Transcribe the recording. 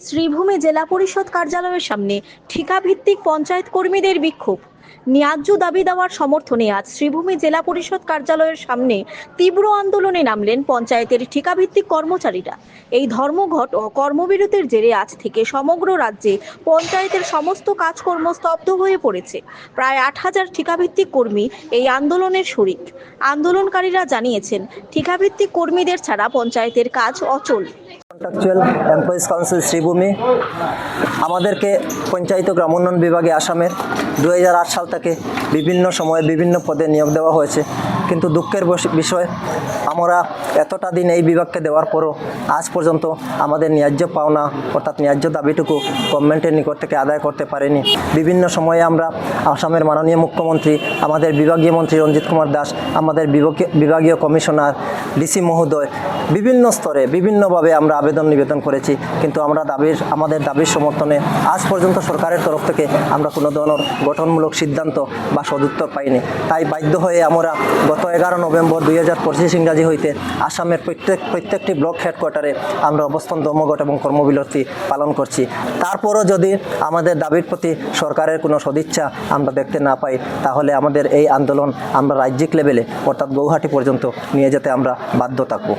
শ্রীভূমি জেলা পরিষদ কার্যালয়ের সামনে ঠিকাভিত্তিক পঞ্চায়েত কর্মীদের বিক্ষোভ। ন্যায্য দাবি দেওয়ার সমর্থনে আজ শ্রীভূমি জেলা পরিষদ কার্যালয়ের সামনে তীব্র আন্দোলনে নামলেন পঞ্চায়েতের ঠিকাভিত্তিক কর্মচারীরা। এই ধর্মঘট ও কর্মবিরতির জেরে আজ থেকে সমগ্র রাজ্যে পঞ্চায়েতের সমস্ত কাজকর্ম স্তব্ধ হয়ে পড়েছে। প্রায় আট হাজার ঠিকাভিত্তিক কর্মী এই আন্দোলনের শরিক। আন্দোলনকারীরা জানিয়েছেন, ঠিকাভিত্তিক কর্মীদের ছাড়া পঞ্চায়েতের কাজ অচল। কন্ট্রাকচুয়াল এমপ্লয়িজ কাউন্সিল শ্রীভূমি আমাদেরকে পঞ্চায়েত গ্রাম উন্নয়ন বিভাগে আসামের দু হাজার আট সাল থেকে বিভিন্ন সময়ে বিভিন্ন পদে নিয়োগ দেওয়া হয়েছে। কিন্তু দুঃখের বিষয়, আমরা এতটা দিন এই বিভাগকে দেওয়ার পরও আজ পর্যন্ত আমাদের ন্যায্য পাওনা অর্থাৎ ন্যায্য দাবিটুকু গভর্নমেন্টের নিকট থেকে আদায় করতে পারিনি। বিভিন্ন সময়ে আমরা আসামের মাননীয় মুখ্যমন্ত্রী, আমাদের বিভাগীয় মন্ত্রী রঞ্জিত কুমার দাস, আমাদের বিভাগীয় কমিশনার ডিসি মহোদয় বিভিন্ন স্তরে বিভিন্নভাবে আমরা আবেদন নিবেদন করেছি। কিন্তু আমরা দাবির, আমাদের দাবির সমর্থনে আজ পর্যন্ত সরকারের তরফ থেকে আমরা কোনো ধরনের গঠনমূলক সিদ্ধান্ত বা সদুত্তর পাইনি। তাই বাধ্য হয়ে আমরা গত এগারো নভেম্বর দুই হাজার পঁচিশ ইংরাজি হইতে আসামের প্রত্যেক, প্রত্যেকটি ব্লক হেডকোয়ার্টারে আমরা অবস্থান, ধর্মঘট এবং কর্মবিরতি পালন করছি। তারপরও যদি আমাদের দাবির প্রতি সরকারের কোনো সদিচ্ছা আমরা দেখতে না পাই, তাহলে আমাদের এই আন্দোলন আমরা রাজ্যিক লেভেলে, অর্থাৎ গৌহাটি পর্যন্ত নিয়ে যেতে আমরা বাধ্য থাকব।